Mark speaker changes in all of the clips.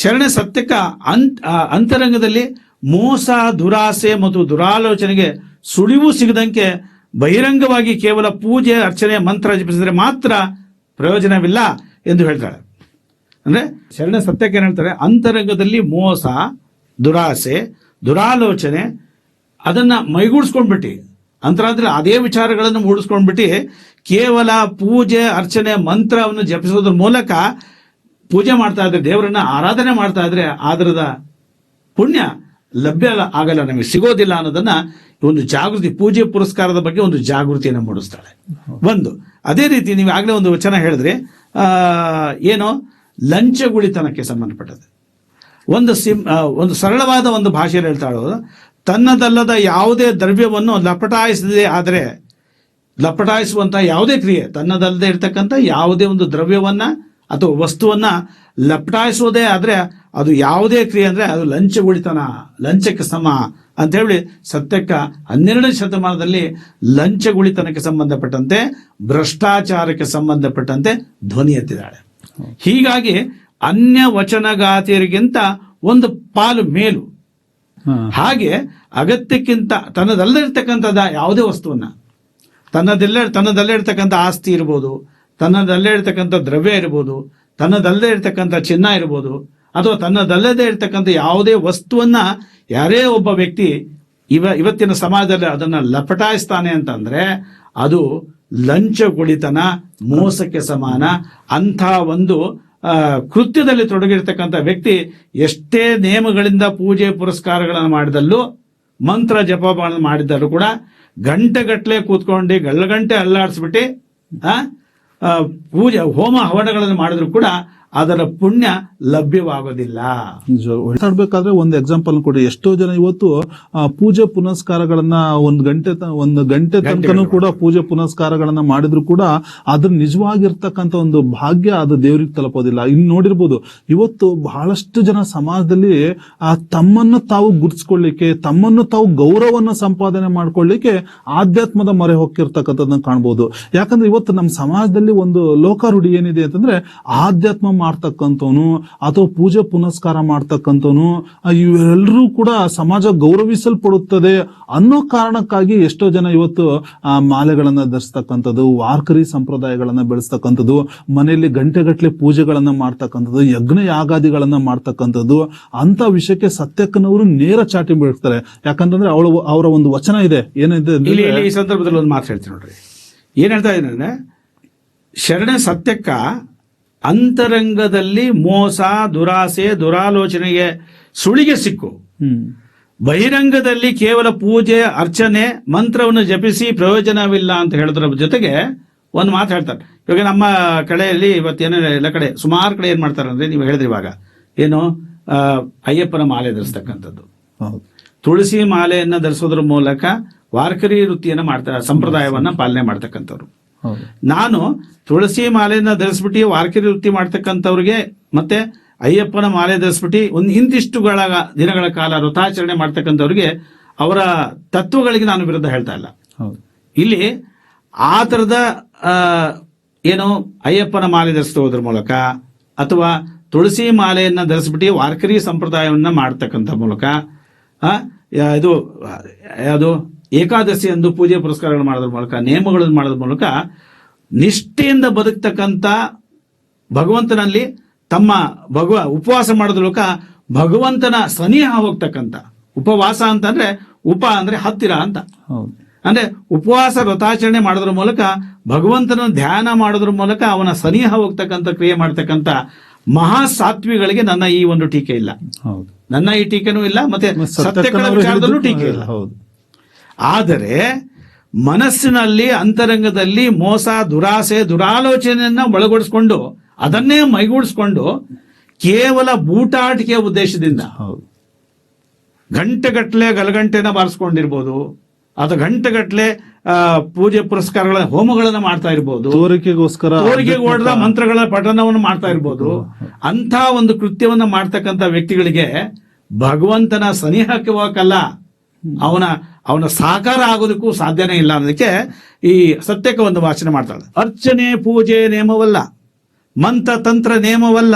Speaker 1: ಶರಣ ಸತ್ಯಕ ಅಂತ್ ಅಂತರಂಗದಲ್ಲಿ ಮೋಸ, ದುರಾಸೆ ಮತ್ತು ದುರಾಲೋಚನೆಗೆ ಸುಳಿವು ಸಿಗದಂತೆ ಬಹಿರಂಗವಾಗಿ ಕೇವಲ ಪೂಜೆ, ಅರ್ಚನೆ, ಮಂತ್ರ ಜಪಿಸಿದರೆ ಮಾತ್ರ ಪ್ರಯೋಜನವಿಲ್ಲ ಎಂದು ಹೇಳ್ತಾಳೆ ಅಂದ್ರೆ ಶರಣ ಸತ್ಯಕ್ಕೆ ಏನ್ ಹೇಳ್ತಾರೆ? ಅಂತರಂಗದಲ್ಲಿ ಮೋಸ, ದುರಾಸೆ, ದುರಾಲೋಚನೆ ಅದನ್ನ ಮೈಗೂಡಿಸ್ಕೊಂಡ್ಬಿಟ್ಟು. ಅಂತರ ಅಂದರೆ ಅದೇ ವಿಚಾರಗಳನ್ನು ಮೂಡಿಸ್ಕೊಂಡ್ಬಿಟ್ಟು ಕೇವಲ ಪೂಜೆ, ಅರ್ಚನೆ, ಮಂತ್ರವನ್ನು ಜಪಿಸೋದ್ರ ಮೂಲಕ ಪೂಜೆ ಮಾಡ್ತಾ ಇದ್ರೆ, ದೇವರನ್ನ ಆರಾಧನೆ ಮಾಡ್ತಾ ಇದ್ರೆ ಆದ್ರದ ಪುಣ್ಯ ಲಭ್ಯ ಆಗಲ್ಲ, ನಮಗೆ ಸಿಗೋದಿಲ್ಲ ಅನ್ನೋದನ್ನ ಒಂದು ಜಾಗೃತಿ, ಪೂಜೆ ಪುರಸ್ಕಾರದ ಬಗ್ಗೆ ಒಂದು ಜಾಗೃತಿಯನ್ನು ಮೂಡಿಸ್ತಾಳೆ. ಒಂದು, ಅದೇ ರೀತಿ ನೀವು ಆಗಲೇ ಒಂದು ವಚನ ಹೇಳಿದ್ರಿ ಏನು ಲಂಚಗುಳಿತನಕ್ಕೆ ಸಂಬಂಧಪಟ್ಟದ್ದು. ಒಂದು ಸಿಂ ಒಂದು ಸರಳವಾದ ಒಂದು ಭಾಷೆಯಲ್ಲಿ ಹೇಳ್ತಾಳು ತನ್ನದಲ್ಲದ ಯಾವುದೇ ದ್ರವ್ಯವನ್ನು ಲಪಟಾಯಿಸದೆ ಆದರೆ, ಲಪಟಾಯಿಸುವಂತಹ ಯಾವುದೇ ಕ್ರಿಯೆ, ತನ್ನದಲ್ಲದೆ ಇರ್ತಕ್ಕಂಥ ಯಾವುದೇ ಒಂದು ದ್ರವ್ಯವನ್ನ ಅಥವಾ ವಸ್ತುವನ್ನ ಲಪಟಾಯಿಸೋದೇ ಆದ್ರೆ ಅದು ಯಾವುದೇ ಕ್ರಿಯೆ ಅಂದ್ರೆ ಅದು ಲಂಚಗುಳಿತನ ಲಂಚಕ್ಕೆ ಸಮ ಅಂತ ಹೇಳಿ ಸತ್ಯಕ್ಕ ಹನ್ನೆರಡನೇ ಶತಮಾನದಲ್ಲಿ ಲಂಚಗುಳಿತನಕ್ಕೆ ಸಂಬಂಧಪಟ್ಟಂತೆ ಭ್ರಷ್ಟಾಚಾರಕ್ಕೆ ಸಂಬಂಧಪಟ್ಟಂತೆ ಧ್ವನಿ ಎತ್ತಿದ್ದಾಳೆ. ಹೀಗಾಗಿ ಅನ್ಯ ವಚನಗಾತಿಯರಿಗಿಂತ ಒಂದು ಪಾಲು ಮೇಲು. ಹಾಗೆ ಅಗತ್ಯಕ್ಕಿಂತ ತನ್ನದಲ್ಲೇ ಇರ್ತಕ್ಕಂಥದ ಯಾವುದೇ ವಸ್ತುವನ್ನ ತನ್ನದಲ್ಲೇ ತನ್ನದಲ್ಲೇ ಇರ್ತಕ್ಕಂಥ ಆಸ್ತಿ ಇರ್ಬೋದು ತನ್ನದಲ್ಲೇ ಇರ್ತಕ್ಕಂಥ ದ್ರವ್ಯ ಇರ್ಬೋದು ತನ್ನದಲ್ಲದೆ ಇರತಕ್ಕಂಥ ಚಿನ್ನ ಇರ್ಬೋದು ಅಥವಾ ತನ್ನದಲ್ಲದೇ ಇರತಕ್ಕಂಥ ಯಾವುದೇ ವಸ್ತುವನ್ನ ಯಾರೇ ಒಬ್ಬ ವ್ಯಕ್ತಿ ಇವ ಇವತ್ತಿನ ಸಮಾಜದಲ್ಲಿ ಅದನ್ನ ಲಪಟಾಯಿಸ್ತಾನೆ ಅಂತಂದ್ರೆ ಅದು ಲಂಚಗುಳಿತನ ಮೋಸಕ್ಕೆ ಸಮಾನ. ಅಂಥ ಒಂದು ಕೃತ್ಯದಲ್ಲಿ ತೊಡಗಿರ್ತಕ್ಕಂಥ ವ್ಯಕ್ತಿ ಎಷ್ಟೇ ನಿಯಮಗಳಿಂದ ಪೂಜೆ ಪುರಸ್ಕಾರಗಳನ್ನು ಮಾಡಿದಲ್ಲೂ ಮಂತ್ರ ಜಪಗಳನ್ನು ಮಾಡಿದ್ದರೂ ಕೂಡ ಗಂಟೆಗಟ್ಟಲೆ ಕೂತ್ಕೊಂಡು ಗಳ್ಳಗಂಟೆ ಅಲ್ಲಾಡಿಸ್ಬಿಟ್ಟು ಆ, ಪೂಜೆ ಹೋಮ ಹವನಗಳನ್ನು ಮಾಡಿದ್ರು ಕೂಡ ಅದರ ಪುಣ್ಯ ಲಭ್ಯವಾಗೋದಿಲ್ಲ.
Speaker 2: ಮಾತಾಡ್ಬೇಕಾದ್ರೆ ಒಂದು ಎಕ್ಸಾಂಪಲ್ ಕೊಡಿ. ಎಷ್ಟೋ ಜನ ಇವತ್ತು ಪೂಜೆ ಪುನಸ್ಕಾರಗಳನ್ನ ಒಂದ್ ಗಂಟೆ ಒಂದು ಗಂಟೆ ತನಕನೂ ಕೂಡ ಪೂಜೆ ಪುನಸ್ಕಾರಗಳನ್ನ ಮಾಡಿದ್ರು ಕೂಡ ಅದ್ರ ನಿಜವಾಗಿರ್ತಕ್ಕಂಥ ಒಂದು ಭಾಗ್ಯ ಅದು ದೇವ್ರಿಗೆ ತಲುಪೋದಿಲ್ಲ. ಇನ್ನು ನೋಡಿರ್ಬೋದು ಇವತ್ತು ಬಹಳಷ್ಟು ಜನ ಸಮಾಜದಲ್ಲಿ ಆ ತಮ್ಮನ್ನು ತಾವು ಗುರ್ತಿಸ್ಕೊಳ್ಳಿಕ್ಕೆ ತಮ್ಮನ್ನು ತಾವು ಗೌರವನ್ನ ಸಂಪಾದನೆ ಮಾಡ್ಕೊಳ್ಳಿಕ್ಕೆ ಆಧ್ಯಾತ್ಮದ ಮೊರೆ ಹೋಗಿರ್ತಕ್ಕಂಥದ್ದನ್ನ ಕಾಣ್ಬೋದು. ಯಾಕಂದ್ರೆ ಇವತ್ತು ನಮ್ಮ ಸಮಾಜದಲ್ಲಿ ಒಂದು ಲೋಕಾರೂಢಿ ಏನಿದೆ ಅಂತಂದ್ರೆ ಆಧ್ಯಾತ್ಮ ಮಾಡ್ತಕ್ಕಂಥವನು ಅಥವಾ ಪೂಜೆ ಪುನಸ್ಕಾರ ಮಾಡ್ತಕ್ಕಂಥವನು ಇವೆಲ್ಲರೂ ಕೂಡ ಸಮಾಜ ಗೌರವಿಸಲ್ಪಡುತ್ತದೆ ಅನ್ನೋ ಕಾರಣಕ್ಕಾಗಿ ಎಷ್ಟೋ ಜನ ಇವತ್ತು, ಆ, ಮಾಲೆಗಳನ್ನ ಧರಿಸ್ತಕ್ಕಂಥದ್ದು, ವಾರ್ಕರಿ ಸಂಪ್ರದಾಯಗಳನ್ನ ಬೆಳೆಸ್ತಕ್ಕಂಥದ್ದು, ಮನೆಯಲ್ಲಿ ಗಂಟೆಗಟ್ಟಲೆ ಪೂಜೆಗಳನ್ನ ಮಾಡ್ತಕ್ಕಂಥದ್ದು, ಯಜ್ಞ ಯಾಗಾದಿಗಳನ್ನ ಮಾಡ್ತಕ್ಕಂಥದ್ದು, ಅಂತ ವಿಷಯಕ್ಕೆ ಸತ್ಯಕ್ಕನವರು ನೇರ ಚಾಟಿ ಬೀಳ್ತಾರೆ. ಯಾಕಂತಂದ್ರೆ ಅವಳು, ಅವರ ಒಂದು ವಚನ ಇದೆ. ಏನಿದೆ
Speaker 1: ಈ ಸಂದರ್ಭದಲ್ಲಿ ಒಂದು ಮಾತು ಹೇಳ್ತೀನಿ ನೋಡ್ರಿ. ಏನ್ ಹೇಳ್ತಾ ಇದ್ದಾರೆ ಶರಣ ಸತ್ಯಕ್ಕ ಅಂತರಂಗದಲ್ಲಿ ಮೋಸ ದುರಾಸೆ ದುರಾಲೋಚನೆಗೆ ಸುಳಿಗೆ ಸಿಕ್ಕು. ಬಹಿರಂಗದಲ್ಲಿ ಕೇವಲ ಪೂಜೆ ಅರ್ಚನೆ ಮಂತ್ರವನ್ನು ಜಪಿಸಿ ಪ್ರಯೋಜನವಿಲ್ಲ ಅಂತ ಹೇಳೋದ್ರ ಜೊತೆಗೆ ಒಂದು ಮಾತು ಹೇಳ್ತಾರೆ. ಇವಾಗ ನಮ್ಮ ಕಡೆಯಲ್ಲಿ ಇವತ್ತೇನೋ ಎಲ್ಲ ಕಡೆ ಸುಮಾರು ಕಡೆ ಏನು ಮಾಡ್ತಾರೆ ಅಂದ್ರೆ ನೀವು ಹೇಳಿದ್ರಿ ಇವಾಗ ಏನು ಅಯ್ಯಪ್ಪನ ಮಾಲೆ ಧರಿಸ್ತಕ್ಕಂಥದ್ದು.
Speaker 2: ಹೌದು.
Speaker 1: ತುಳಸಿ ಮಾಲೆಯನ್ನ ಧರಿಸೋದ್ರ ಮೂಲಕ ವಾರ್ಕರಿ ವೃತ್ತಿಯನ್ನು ಮಾಡ್ತಾರೆ ಸಂಪ್ರದಾಯವನ್ನ ಪಾಲನೆ ಮಾಡ್ತಕ್ಕಂಥವ್ರು. ನಾನು ತುಳಸಿ ಮಾಲೆಯನ್ನ ಧರಿಸ್ಬಿಟ್ಟು ವಾರ್ಕರಿ ವೃತ್ತಿ ಮಾಡ್ತಕ್ಕಂಥವ್ರಿಗೆ ಮತ್ತೆ ಅಯ್ಯಪ್ಪನ ಮಾಲೆ ಧರಿಸ್ಬಿಟ್ಟು ಒಂದು ಇಂತಿಷ್ಟುಗಳ ದಿನಗಳ ಕಾಲ ವ್ರತಾಚರಣೆ ಮಾಡ್ತಕ್ಕಂಥವ್ರಿಗೆ ಅವರ ತತ್ವಗಳಿಗೆ ನಾನು ವಿರುದ್ಧ ಹೇಳ್ತಾ ಇಲ್ಲ. ಇಲ್ಲಿ ಆ ಥರದ ಏನು ಅಯ್ಯಪ್ಪನ ಮಾಲೆ ಧರಿಸೋದ್ರ ಮೂಲಕ ಅಥವಾ ತುಳಸಿ ಮಾಲೆಯನ್ನ ಧರಿಸ್ಬಿಟ್ಟು ವಾರ್ಕರಿ ಸಂಪ್ರದಾಯವನ್ನು ಮಾಡ್ತಕ್ಕಂಥ ಮೂಲಕ ಆ, ಇದು ಯಾವುದು ಏಕಾದಶಿ ಎಂದು ಪೂಜೆ ಪುರಸ್ಕಾರಗಳು ಮಾಡೋದ್ರ ಮೂಲಕ ನಿಯಮಗಳನ್ನು ಮಾಡೋದ್ರ ಮೂಲಕ ನಿಷ್ಠೆಯಿಂದ ಬದುಕ್ತಕ್ಕಂಥ ಭಗವಂತನಲ್ಲಿ ತಮ್ಮ ಭಗವ ಉಪವಾಸ ಮಾಡೋದ್ರ ಮೂಲಕ ಭಗವಂತನ ಸನಿಹ ಹೋಗ್ತಕ್ಕಂಥ ಉಪವಾಸ ಅಂತಂದ್ರೆ ಉಪ ಅಂದ್ರೆ ಹತ್ತಿರ ಅಂತ.
Speaker 2: ಹೌದು.
Speaker 1: ಅಂದ್ರೆ ಉಪವಾಸ ವ್ರತಾಚರಣೆ ಮಾಡೋದ್ರ ಮೂಲಕ ಭಗವಂತನ ಧ್ಯಾನ ಮಾಡೋದ್ರ ಮೂಲಕ ಅವನ ಸನಿಹ ಹೋಗ್ತಕ್ಕಂಥ ಕ್ರಿಯೆ ಮಾಡ್ತಕ್ಕಂಥ ಮಹಾ ಸಾತ್ವಿಗಳಿಗೆ ನನ್ನ ಈ ಒಂದು ಟೀಕೆ ಇಲ್ಲ.
Speaker 2: ಹೌದು.
Speaker 1: ನನ್ನ ಈ ಟೀಕೆನೂ ಇಲ್ಲ ಮತ್ತೆ ಸತ್ಯಗಳ ವಿಚಾರದಲ್ಲೂ ಟೀಕೆ ಇಲ್ಲ.
Speaker 2: ಹೌದು.
Speaker 1: ಆದರೆ ಮನಸ್ಸಿನಲ್ಲಿ ಅಂತರಂಗದಲ್ಲಿ ಮೋಸ ದುರಾಸೆ ದುರಾಲೋಚನೆಯನ್ನ ಒಳಗೊಡಿಸ್ಕೊಂಡು ಅದನ್ನೇ ಮೈಗೂಡಿಸ್ಕೊಂಡು ಕೇವಲ ಬೂಟಾಟಿಕೆಯ ಉದ್ದೇಶದಿಂದ
Speaker 2: ಹೌದು.
Speaker 1: ಗಂಟೆಗಟ್ಟಲೆ ಗಲಗಂಟೆನ ಬಾರಿಸ್ಕೊಂಡಿರ್ಬೋದು ಅಥವಾ ಗಂಟೆಗಟ್ಟಲೆ ಆ, ಪೂಜೆ ಪುರಸ್ಕಾರಗಳ ಹೋಮಗಳನ್ನ ಮಾಡ್ತಾ ಇರ್ಬೋದು
Speaker 2: ತೋರಿಕೆಗೋಸ್ಕರ
Speaker 1: ತೋರಿಗೆ ಓಡದ ಮಂತ್ರಗಳ ಪಠನವನ್ನು ಮಾಡ್ತಾ ಇರ್ಬೋದು. ಅಂತ ಒಂದು ಕೃತ್ಯವನ್ನ ಮಾಡ್ತಕ್ಕಂಥ ವ್ಯಕ್ತಿಗಳಿಗೆ ಭಗವಂತನ ಸನಿಹಕ್ಕೆ ಹೋಗಕ್ಕಲ್ಲ. ಅವನ ಅವನ ಸಾಕಾರ ಆಗೋದಕ್ಕೂ ಸಾಧ್ಯನೇ ಇಲ್ಲ ಅನ್ನೋದಕ್ಕೆ ಈ ಸತ್ಯಕ್ಕೆ ಒಂದು ವಾಚನ ಮಾಡ್ತಾಳೆ ಅರ್ಚನೆ ಪೂಜೆ ನೇಮವಲ್ಲ, ಮಂತ್ರ ತಂತ್ರ ನೇಮವಲ್ಲ,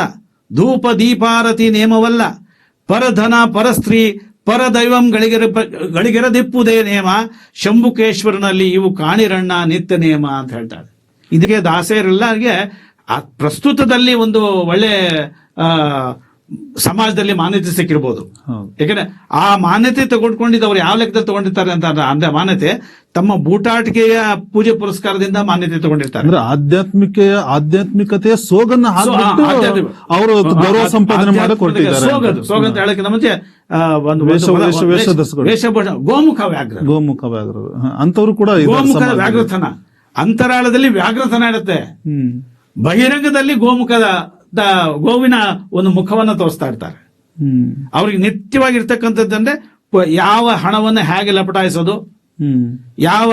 Speaker 1: ಧೂಪ ದೀಪಾರತಿ ನೇಮವಲ್ಲ, ಪರಧನ ಪರಸ್ತ್ರೀ ಪರದೈವಂ ಗಳಿಗೆರ, ಗಳಿಗೆರದಿಪ್ಪುದೇ ನೇಮ, ಶಂಭುಕೇಶ್ವರನಲ್ಲಿ ಇವು ಕಾಣಿರಣ್ಣ ನಿತ್ಯ ನೇಮ ಅಂತ ಹೇಳ್ತಾರೆ. ಇದಕ್ಕೆ ದಾಸೆಯರೆಲ್ಲರಿಗೆ ಆ ಪ್ರಸ್ತುತದಲ್ಲಿ ಒಂದು ಒಳ್ಳೆ ಸಮಾಜದಲ್ಲಿ ಮಾನ್ಯತೆ ಸಿಕ್ಕಿರ್ಬೋದು. ಯಾಕಂದ್ರೆ ಆ ಮಾನ್ಯತೆ ತಗೊಂಡ್ಕೊಂಡಿದ್ದವ್ರು ಯಾವ ಲೆಕ್ಕದಲ್ಲಿ ತಗೊಂಡಿರ್ತಾರೆ ಅಂತ ಅಂದ್ರೆ- ಮಾನ್ಯತೆ ತಮ್ಮ ಬೂಟಾಟಿಕೆಯ ಪೂಜೆ ಪುರಸ್ಕಾರದಿಂದ ಮಾನ್ಯತೆ ತಗೊಂಡಿರ್ತಾರೆ.
Speaker 2: ಅಂದ್ರೆ ಆಧ್ಯಾತ್ಮಿಕ ಆಧ್ಯಾತ್ಮಿಕತೆಯ ಸೋಗನ್ನ ಅವರು ಗೌರವ ಸಂಪಾದನೆ
Speaker 1: ಸೋಗದು ಸೋಗ ಅಂತ ಹೇಳಕ್ಕಿಂತ ಮುಂಚೆ ಒಂದು ವೇಷಭೂಷಣ. ಗೋಮುಖ ವ್ಯಾಘ್ರ.
Speaker 2: ಗೋಮುಖ ವ್ಯಾಘ್ರ. ಅಂತವ್ರು ಕೂಡ ಗೋಮುಖ.
Speaker 1: ವ್ಯಾಘ್ರತನ. ಅಂತರಾಳದಲ್ಲಿ ವ್ಯಾಘ್ರತನ ಇರುತ್ತೆ.
Speaker 2: ಹ್ಮ್.
Speaker 1: ಬಹಿರಂಗದಲ್ಲಿ ಗೋಮುಖದ ದ- ಗೋವಿನ ಒಂದು ಮುಖವನ್ನ ತೋರಿಸ್ತಾ ಇರ್ತಾರೆ.
Speaker 2: ಹ್ಮ್
Speaker 1: ಅವ್ರಿಗೆ ನಿತ್ಯವಾಗಿರ್ತಕ್ಕಂಥದ್ದಂದ್ರೆ ಯಾವ ಹಣವನ್ನು ಹೇಗೆ ಲಪಟಾಯಿಸೋದು
Speaker 2: ಹ್ಮ್.
Speaker 1: ಯಾವ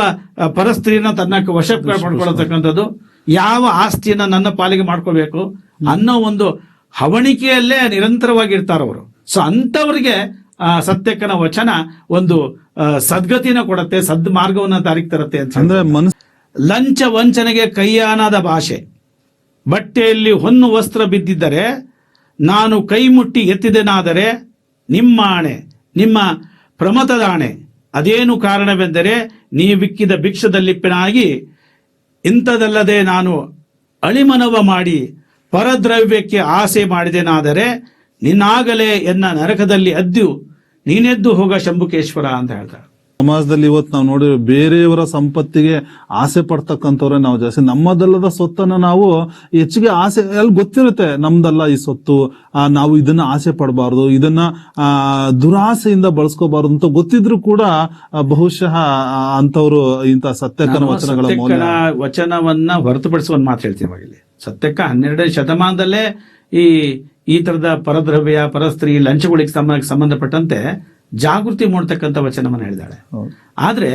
Speaker 1: ಪರಸ್ತ್ರೀನ ತನ್ನ ವಶ ಮಾಡ್ಕೊಳ್ಳತಕ್ಕಂಥದ್ದು ಯಾವ ಆಸ್ತಿಯನ್ನ ನನ್ನ ಪಾಲಿಗೆ ಮಾಡ್ಕೋಬೇಕು ಅನ್ನೋ ಒಂದು ಹವಣಿಕೆಯಲ್ಲೇ ನಿರಂತರವಾಗಿರ್ತಾರವರು ಸೊ ಅಂಥವ್ರಿಗೆ ಆ, ಸತ್ಯಕ್ಕನ ವಚನ ಒಂದು ಸದ್ಗತಿನ ಕೊಡತ್ತೆ ಸದ್ ಮಾರ್ಗವನ್ನ ದಾರಿಗೆ ತರುತ್ತೆ ಅಂತ ಲಂಚ ವಂಚನೆಗೆ ಕೈಯಾನದ ಭಾಷೆ. ಬಟ್ಟೆಯಲ್ಲಿ ಹೊನ್ನು ವಸ್ತ್ರ ಬಿದ್ದಿದ್ದರೆ ನಾನು ಕೈ ಮುಟ್ಟಿ ಎತ್ತಿದೆನಾದರೆ ನಿಮ್ಮ ಆಣೆ, ನಿಮ್ಮ ಪ್ರಮತದ ಆಣೆ. ಅದೇನು ಕಾರಣವೆಂದರೆ ನೀವಿಕ್ಕಿದ ಭಿಕ್ಷದಲ್ಲಿಪ್ಪನಾಗಿ ಇಂಥದಲ್ಲದೆ ನಾನು ಅಳಿಮನವ ಮಾಡಿ ಪರದ್ರವ್ಯಕ್ಕೆ ಆಸೆ ಮಾಡಿದೆನಾದರೆ ನಿನ್ನಾಗಲೇ ಎನ್ನ ನರಕದಲ್ಲಿ ಅದ್ದು ನೀನೆದ್ದು ಹೋಗ ಶಂಭುಕೇಶ್ವರ ಅಂತ ಹೇಳ್ತಾರೆ.
Speaker 2: ಸಮಾಜದಲ್ಲಿ ಇವತ್ತು ನಾವು ನೋಡಿ ಬೇರೆಯವರ ಸಂಪತ್ತಿಗೆ ಆಸೆ ಪಡ್ತಕ್ಕಂಥವ್ರೆ ನಾವು ಜಾಸ್ತಿ. ನಮ್ಮದಲ್ಲದ ಸೊತ್ತನ್ನ ನಾವು ಹೆಚ್ಚಿಗೆ ಆಸೆ ಅಲ್ಲಿ ಗೊತ್ತಿರುತ್ತೆ ನಮ್ದಲ್ಲ ಈ ಸೊತ್ತು ಆ, ನಾವು ಇದನ್ನ ಆಸೆ ಪಡಬಾರ್ದು ಇದನ್ನ ದುರಾಸೆಯಿಂದ ಬಳಸ್ಕೋಬಾರ್ದು ಅಂತ ಗೊತ್ತಿದ್ರು ಕೂಡ ಬಹುಶಃ ಅಂತವರು ಇಂತ ಸತ್ಯಕನ ವಚನಗಳ ಮೌಲ್ಯ.
Speaker 1: ವಚನವನ್ನ ಹೊರತುಪಡಿಸುವ ಮಾತು ಹೇಳ್ತೀವಿ ಇಲ್ಲಿ. ಸತ್ಯಕ್ಕ ಹನ್ನೆರಡನೇ ಶತಮಾನದಲ್ಲೇ ಈ ಈ ತರದ ಪರದ್ರವ್ಯ ಪರಸ್ತ್ರೀ ಲಂಚಗಳಿಗೆ ಸಂಬಂಧ ಸಂಬಂಧಪಟ್ಟಂತೆ ಜಾಗೃತಿ ಮೂಡ್ತಕ್ಕಂಥ ವಚನವನ್ನು ಹೇಳಿದಾಳೆ. ಆದರೆ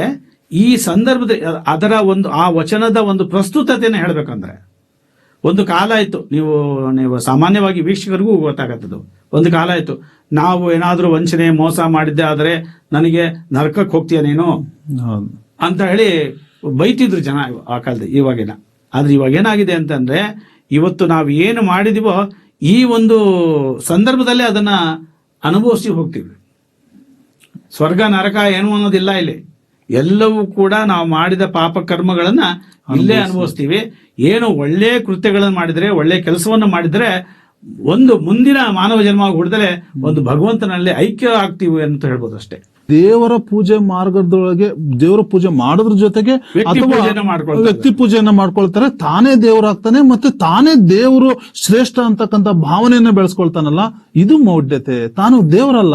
Speaker 1: ಈ ಸಂದರ್ಭದ ಅದರ ಒಂದು ಆ ವಚನದ ಒಂದು ಪ್ರಸ್ತುತತೆಯನ್ನು ಹೇಳಬೇಕಂದ್ರೆ ಒಂದು ಕಾಲ ಆಯಿತು ನೀವು ನೀವು ಸಾಮಾನ್ಯವಾಗಿ ವೀಕ್ಷಕರಿಗೂ ಗೊತ್ತಾಗತ್ತದು. ಒಂದು ಕಾಲ ಆಯಿತು ನಾವು ಏನಾದರೂ ವಂಚನೆ ಮೋಸ ಮಾಡಿದ್ದೆ ಆದರೆ ನನಗೆ ನರಕಕ್ಕೆ ಹೋಗ್ತೀಯ ನೀನು? ಅಂತ ಹೇಳಿ ಬೈತಿದ್ರು ಜನ ಆ ಕಾಲದ ಇವಾಗಿನ. ಆದರೆ ಇವಾಗ ಏನಾಗಿದೆ ಅಂತಂದ್ರೆ ಇವತ್ತು ನಾವು ಏನು ಮಾಡಿದೀವೋ ಈ ಒಂದು ಸಂದರ್ಭದಲ್ಲೇ ಅದನ್ನ ಅನುಭವಿಸಿ ಹೋಗ್ತೀವಿ. ಸ್ವರ್ಗ ನರಕ ಏನು ಅನ್ನೋದಿಲ್ಲ ಇಲ್ಲಿ. ಎಲ್ಲವೂ ಕೂಡ ನಾವು ಮಾಡಿದ ಪಾಪ ಕರ್ಮಗಳನ್ನ ಇಲ್ಲೇ ಅನುಭವಿಸ್ತೀವಿ. ಏನು ಒಳ್ಳೆ ಕೃತ್ಯಗಳನ್ನು ಮಾಡಿದ್ರೆ ಒಳ್ಳೆ ಕೆಲಸವನ್ನು ಮಾಡಿದ್ರೆ ಒಂದು ಮುಂದಿನ ಮಾನವ ಜನ್ಮ ಹುಡ್ದಲೆ ಒಂದು ಭಗವಂತನಲ್ಲಿ ಐಕ್ಯ ಆಗ್ತೀವಿ ಅಂತ ಹೇಳ್ಬೋದು ಅಷ್ಟೇ.
Speaker 2: ದೇವರ ಪೂಜೆ ಮಾರ್ಗದೊಳಗೆ ದೇವರ ಪೂಜೆ ಮಾಡೋದ್ರ ಜೊತೆಗೆ.
Speaker 1: ವ್ಯಕ್ತಿ
Speaker 2: ಪೂಜೆಯನ್ನ ಮಾಡ್ಕೊಳ್ತಾರೆ. ತಾನೇ ದೇವರಾಗ್ತಾನೆ ಮತ್ತೆ ತಾನೇ ದೇವರು ಶ್ರೇಷ್ಠ ಅಂತಕ್ಕಂಥ ಭಾವನೆಯನ್ನ ಬೆಳೆಸ್ಕೊಳ್ತಾನಲ್ಲ. ಇದು ಮೌಢ್ಯತೆ. ತಾನು ದೇವರಲ್ಲ.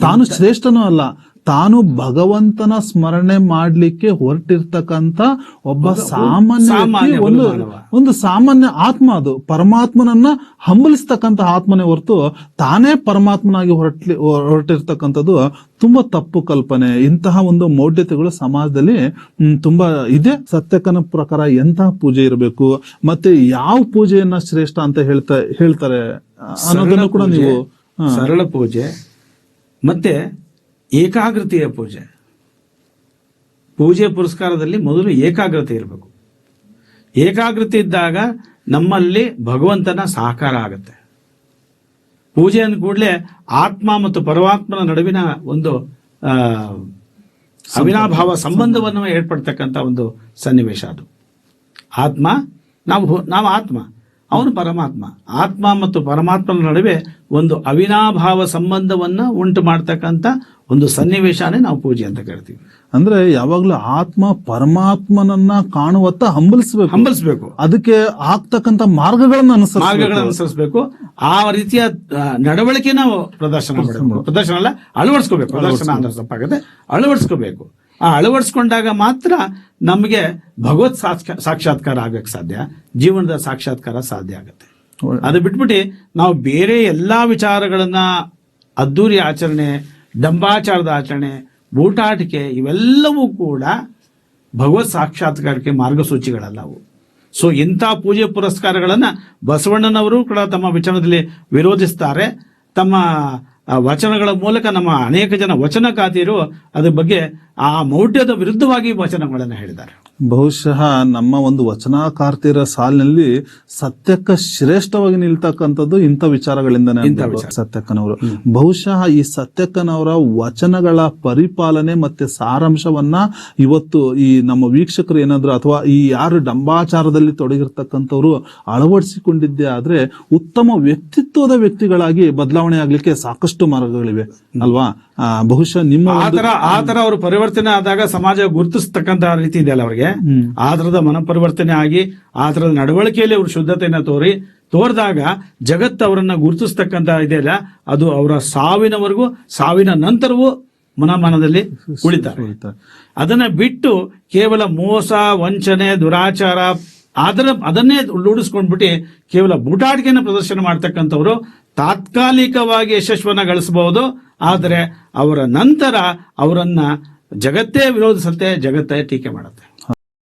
Speaker 2: ತಾನು ಶ್ರೇಷ್ಠನೂ ಅಲ್ಲ ತಾನು ಭಗವಂತನ ಸ್ಮರಣೆ ಮಾಡ್ಲಿಕ್ಕೆ ಹೊರಟಿರ್ತಕ್ಕಂತ ಒಬ್ಬ ಸಾಮಾನ್ಯ ಒಂದು ಒಂದು ಸಾಮಾನ್ಯ ಆತ್ಮ ಅದು. ಪರಮಾತ್ಮನನ್ನ ಹಂಬಲಿಸ್ತಕ್ಕಂತ ಆತ್ಮನೇ ಹೊರತು ತಾನೇ ಪರಮಾತ್ಮನಾಗಿ ಹೊರಟ್ಲಿ ಹೊರಟಿರ್ತಕ್ಕಂಥದ್ದು ತುಂಬಾ ತಪ್ಪು ಕಲ್ಪನೆ. ಇಂತಹ ಒಂದು ಮೌಢ್ಯತೆಗಳು ಸಮಾಜದಲ್ಲಿ ತುಂಬಾ ಇದೆ. ಸತ್ಯಕನ ಪ್ರಕಾರ ಎಂತಹ ಪೂಜೆ ಇರಬೇಕು ಮತ್ತೆ ಯಾವ ಪೂಜೆಯನ್ನ ಶ್ರೇಷ್ಠ ಅಂತ ಹೇಳ್ತಾ ಹೇಳ್ತಾರೆ ಅನ್ನೋದನ್ನು ಕೂಡ ನೀವು
Speaker 1: ಸರಳ ಪೂಜೆ ಮತ್ತೆ ಏಕಾಗ್ರತೆಯ ಪೂಜೆ. ಪೂಜೆ ಪುರಸ್ಕಾರದಲ್ಲಿ ಮೊದಲು ಏಕಾಗ್ರತೆ ಇರಬೇಕು. ಏಕಾಗ್ರತೆ ಇದ್ದಾಗ ನಮ್ಮಲ್ಲಿ ಭಗವಂತನ ಸಹಕಾರ ಆಗುತ್ತೆ. ಪೂಜೆ ಅಂದ ಕೂಡಲೇ ಆತ್ಮ ಮತ್ತು ಪರಮಾತ್ಮನ ನಡುವಿನ ಒಂದು ಅವಿನಾಭಾವ ಸಂಬಂಧವನ್ನು ಏರ್ಪಡ್ತಕ್ಕಂಥ ಒಂದು ಸನ್ನಿವೇಶ ಅದು. ಆತ್ಮ, ನಾವು ನಾವು ಆತ್ಮ, ಅವನು ಪರಮಾತ್ಮ. ಆತ್ಮ ಮತ್ತು ಪರಮಾತ್ಮನ ನಡುವೆ ಒಂದು ಅವಿನಾಭಾವ ಸಂಬಂಧವನ್ನ ಉಂಟು ಮಾಡ್ತಕ್ಕಂಥ ಒಂದು ಸನ್ನಿವೇಶನೇ ನಾವು ಪೂಜೆ ಅಂತ ಕರಿತೀವಿ.
Speaker 2: ಅಂದ್ರೆ ಯಾವಾಗ್ಲೂ ಆತ್ಮ ಪರಮಾತ್ಮನನ್ನ ಕಾಣುವತ್ತ ಹಂಬಲಿಸಬೇಕು.
Speaker 1: ಹಂಬಲಿಸಬೇಕು.
Speaker 2: ಅದಕ್ಕೆ ಆಗ್ತಕ್ಕಂಥ ಮಾರ್ಗಗಳನ್ನ ಅನುಸರಿಸಬೇಕು.
Speaker 1: ಮಾರ್ಗಗಳನ್ನು ಅನುಸರಿಸಬೇಕು. ಆ ರೀತಿಯ ನಡವಳಿಕೆ ನಾವು ಪ್ರದರ್ಶನ ಮಾಡಬೇಕು. ಪ್ರದರ್ಶನ ಅಲ್ಲ ಅಳವಡಿಸ್ಕೋಬೇಕು. ಪ್ರದರ್ಶನ ಅಂದ್ರೆ ತಪ್ಪಾಗುತ್ತೆ ಅಳವಡಿಸ್ಕೋಬೇಕು. ಆ ಅಳವಡಿಸ್ಕೊಂಡಾಗ ಮಾತ್ರ ನಮಗೆ ಭಗವತ್ ಸಾಕ್ಷ ಸಾಕ್ಷಾತ್ಕಾರ ಆಗಕ್ಕೆ ಸಾಧ್ಯ. ಜೀವನದ ಸಾಕ್ಷಾತ್ಕಾರ ಸಾಧ್ಯ ಆಗುತ್ತೆ. ಅದು ಬಿಟ್ಬಿಟ್ಟು ನಾವು ಬೇರೆ ಎಲ್ಲ ವಿಚಾರಗಳನ್ನ ಅದ್ದೂರಿ ಆಚರಣೆ, ಡಂಬಾಚಾರದ ಆಚರಣೆ ಬೂಟಾಟಿಕೆ ಇವೆಲ್ಲವೂ ಕೂಡ ಭಗವತ್ ಸಾಕ್ಷಾತ್ಕಾರಕ್ಕೆ ಮಾರ್ಗಸೂಚಿಗಳಲ್ಲವು ಸೊ ಇಂಥ ಪೂಜೆ ಪುರಸ್ಕಾರಗಳನ್ನ ಬಸವಣ್ಣನವರು ಕೂಡ ತಮ್ಮ ವಿಚಾರದಲ್ಲಿ ವಿರೋಧಿಸ್ತಾರೆ. ತಮ್ಮ ವಚನಗಳ ಮೂಲಕ ನಮ್ಮ ಅನೇಕ ಜನ ವಚನ ವಚನಕಾತಿಯರು ಅದ್ರ ಬಗ್ಗೆ ಆ ಮೌಢ್ಯದ ವಿರುದ್ಧವಾಗಿ ವಚನಗಳನ್ನು ಹೇಳಿದ್ದಾರೆ.
Speaker 2: ಬಹುಶಃ ನಮ್ಮ ಒಂದು ವಚನಾಕಾರ್ತಿರ ಸಾಲಿನಲ್ಲಿ ಸತ್ಯಕ್ಕ ಶ್ರೇಷ್ಠವಾಗಿ ನಿಲ್ತಕ್ಕಂಥದ್ದು ಇಂಥ ವಿಚಾರಗಳಿಂದನೇ ಸತ್ಯಕ್ಕನವರು. ಬಹುಶಃ ಈ ಸತ್ಯಕ್ಕನವರ ವಚನಗಳ ಪರಿಪಾಲನೆ ಮತ್ತೆ ಸಾರಾಂಶವನ್ನ ಇವತ್ತು ಈ ನಮ್ಮ ವೀಕ್ಷಕರು ಏನಾದ್ರು ಅಥವಾ ಈ ಯಾರು ಡಂಬಾಚಾರದಲ್ಲಿ ತೊಡಗಿರ್ತಕ್ಕಂಥವ್ರು ಅಳವಡಿಸಿಕೊಂಡಿದ್ದೇ ಆದ್ರೆ ಉತ್ತಮ ವ್ಯಕ್ತಿತ್ವದ ವ್ಯಕ್ತಿಗಳಾಗಿ ಬದಲಾವಣೆ ಆಗ್ಲಿಕ್ಕೆ ಸಾಕಷ್ಟು ಮಾರ್ಗಗಳಿವೆ. ಅಲ್ವಾ? ಬಹುಶಃ ನಿಮ್ಮ
Speaker 1: ಆತರ ಆತರ ಅವರು ಪರಿವರ್ತನೆ ಆದಾಗ ಸಮಾಜ ಗುರುತಿಸ್ತಕ್ಕಂತ ರೀತಿ ಇದೆಯಲ್ಲ ಅವ್ರಿಗೆ. ಆ ತರದ ಮನ ಪರಿವರ್ತನೆ ಆಗಿ ಆ ತರದ ನಡವಳಿಕೆಯಲ್ಲಿ ಅವರು ಶುದ್ಧತೆಯನ್ನ ತೋರಿ ತೋರಿದಾಗ ಜಗತ್ತು ಅವರನ್ನ ಗುರುತಿಸ್ತಕ್ಕಂತ ಇದೆಯಲ್ಲ ಅದು ಅವರ ಸಾವಿನವರೆಗೂ ಸಾವಿನ ನಂತರವೂ ಮನಮನದಲ್ಲಿ
Speaker 2: ಉಳಿತಾರೆ.
Speaker 1: ಅದನ್ನ ಬಿಟ್ಟು ಕೇವಲ ಮೋಸ ವಂಚನೆ ದುರಾಚಾರ ಅದರ ಅದನ್ನೇ ರೂಢಿಸ್ಕೊಂಡ್ಬಿಟ್ಟು ಕೇವಲ ಬೂಟಾಟಿಕೆಯನ್ನು ಪ್ರದರ್ಶನ ಮಾಡ್ತಕ್ಕಂಥವ್ರು ತಾತ್ಕಾಲಿಕವಾಗಿ ಯಶಸ್ವನ್ನ ಗಳಿಸಬಹುದು. ಆದರೆ ಅವರ ನಂತರ ಅವರನ್ನು ಜಗತ್ತೇ ವಿರೋಧಿಸುತ್ತೆ ಜಗತ್ತೇ ಟೀಕೆ ಮಾಡುತ್ತೆ.